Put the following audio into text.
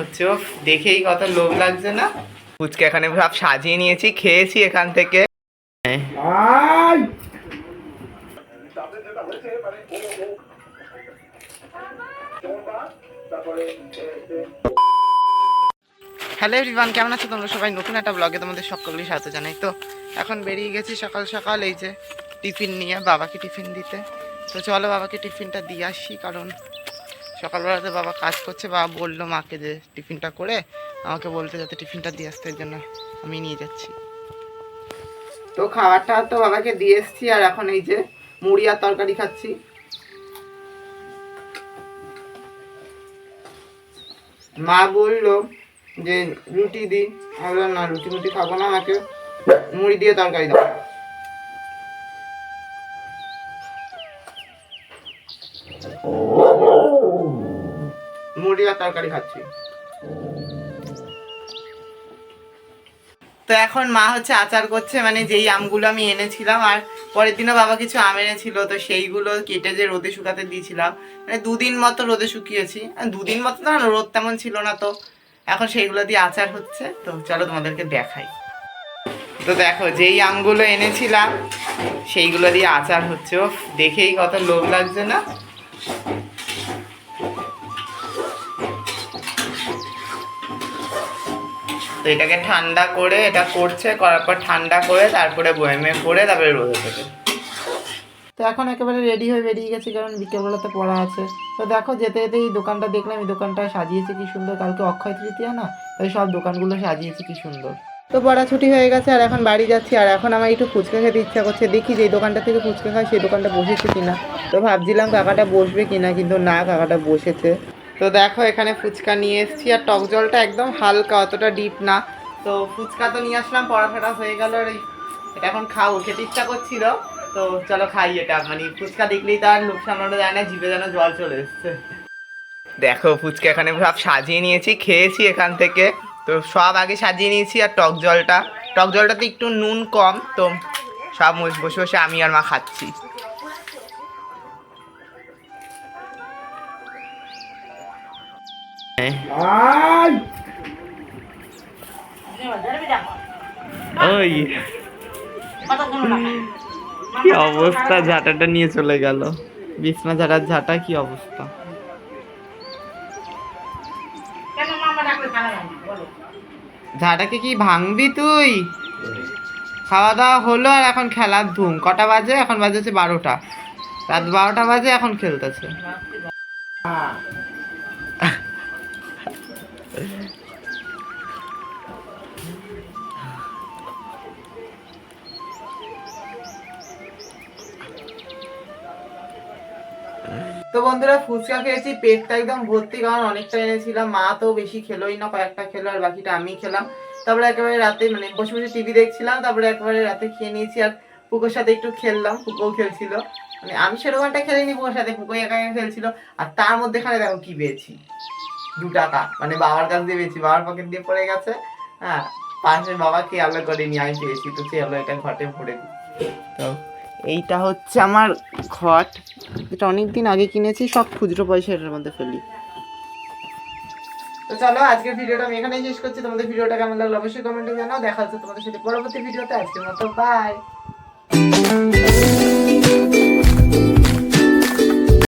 হচ্ছে দেখেই কত লোভ লাগছে না? ফুচকা এখানে সব সাজিয়ে নিয়েছি খেয়েছি এখান থেকে। হ্যালো এভরিওয়ান কেমন আছো তোমরা সবাই? নতুন একটা ব্লগে তোমাদের সকলকে স্বাগত জানাই। তো এখন বেরিয়ে গেছি সকাল সকাল এই যে টিফিন নিয়ে বাবাকে টিফিন দিতে। তো চলো বাবাকে টিফিনটা দিয়ে আসি কারণ সকালবেলাতে বাবা কাজ করছে, বাবা বলল মাকে যে টিফিনটা করে, আমাকে বলতে যাতে টিফিনটা দিয়ে আসতে জন্য আমি নিয়ে যাচ্ছি। তো খাবারটা তো বাবাকে দিয়ে এসছি, আর এখন এই যে মুড়ি আর তরকারি খাচ্ছি। মা বলল যে, রুটি দি। আমি না, রুটি মুটি খাব না, আমাকে মুড়ি দিয়ে তরকারি দাও। মুড়ি আর তরকারি খাচ্ছি। তো এখন মা হচ্ছে আচার করছে মানে যেই আমগুলো আমি এনেছিলাম, আর পরের দিনও বাবা কিছু আম এনেছিল, তো সেইগুলো কেটে যে রোদে শুকাতে দিয়েছিলাম। মানে দুদিন মতো রোদে শুকিয়েছি। দুদিন মতো না, রোদ তেমন ছিল না তো। এখন সেইগুলো দিয়ে আচার হচ্ছে, তো চলো তোমাদেরকে দেখাই। তো দেখো, যেই আমগুলো এনেছিলাম, সেইগুলো দিয়ে আচার হচ্ছে। ও দেখেই কত লোভ লাগছে না? তো এটাকে ঠান্ডা করে এটা করছে, করার পর ঠান্ডা করে তারপরে বয়েমে করে তারপরে রোদে দেবে। তো এখন একেবারে রেডি হয়ে বেরিয়ে গেছি, কারণ বিকেলবেলাতে পড়া আছে। তো দেখো, যেতে যেতে এই দোকানটা দেখলাম, এই দোকানটা সাজিয়েছে কি সুন্দর। কালকে অক্ষয় তৃতীয়া না, তাই সব দোকানগুলো সাজিয়েছে কি সুন্দর। তো পড়া ছুটি হয়ে গেছে, আর এখন বাড়ি যাচ্ছি, আর এখন আমার একটু ফুচকা খেতে ইচ্ছা করছে। দেখি যে দোকানটা থেকে ফুচকা খাই সেই দোকানটা বসেছে কিনা। তো ভাবছিলাম কাকাটা বসবে কিনা, কিন্তু না, কাকাটা বসেছে। তো দেখো, এখানে ফুচকা নিয়ে এসেছি। আর টক জলটা একদম হালকা, অতটা ডিপ না। তো ফুচকা তো নিয়ে আসলাম পড়াফাটা হয়ে গেল আর এটা এখন খাও খেতে ইচ্ছা করছিল। তো চলো খাই এটা। মানে ফুচকা দেখলেই তো আর লোক যায় না, জিভে যেন জল চলে এসছে। দেখো, ফুচকা এখানে সব সাজিয়ে নিয়েছি, খেয়েছি এখান থেকে। তো সব আগে সাজিয়ে নিয়েছি আর টক জলটা। টক জলটাতে একটু নুন কম, তো সব বসে বসে আমি আর মা খাচ্ছি। ওই। কি অবস্থা? ঝাঁটাটা নিয়ে চলে গেল। বিছনা ঝাঁটার ঝাঁটা কি অবস্থা? ঝাঁটাকে কি ভাঙবি তুই? খাওয়া দাওয়া হলো আর এখন খেলার ধুম। কটা বাজে? এখন বাজেছে বারোটা। রাত বারোটা বাজে এখন খেলতেছে। তো বন্ধুরা, ফুচকা খেয়েছি, পেটটা একদম ভর্তি, কারণ অনেকটা এনেছিলাম। মা তো বেশি খেলোই না, কয়েকটা খেলো, আর বাকিটা আমি খেলাম। তারপরে একেবারে রাতে মানে বসে বসে টিভি দেখছিলাম, তারপরে একেবারে রাতে খেয়ে নিয়েছি, আর পুকোর সাথে একটু খেললাম, পুকোও খেলছিল। মানে আমি সেরকম একটা খেলিনি, পুকোর সাথে পুকো একা একা খেলছিল, আর তার মধ্যেখানে দেখো কি পেয়েছি। দু টাকা। মানে বাবার কাছ দিয়ে পেয়েছি বাবার পকেট দিয়ে পড়ে গেছে। হ্যাঁ পাশে বাবা করে করেনি আমি পেয়েছি তো আলো এটা ঘটে পড়ে দিই তো এইটা হচ্ছে আমার ঘট। এটা অনেক দিন আগে কিনেছি সব খুচরো পয়সা এটার মধ্যে ফেলি। তো চলো আজকের ভিডিওটা আমি এখানেই শেষ করছি। তোমাদের ভিডিওটা কেমন লাগল অবশ্যই কমেন্টে জানাও। দেখা হচ্ছে তোমাদের সাথে পরবর্তী ভিডিওতে। আজকের মতো বাই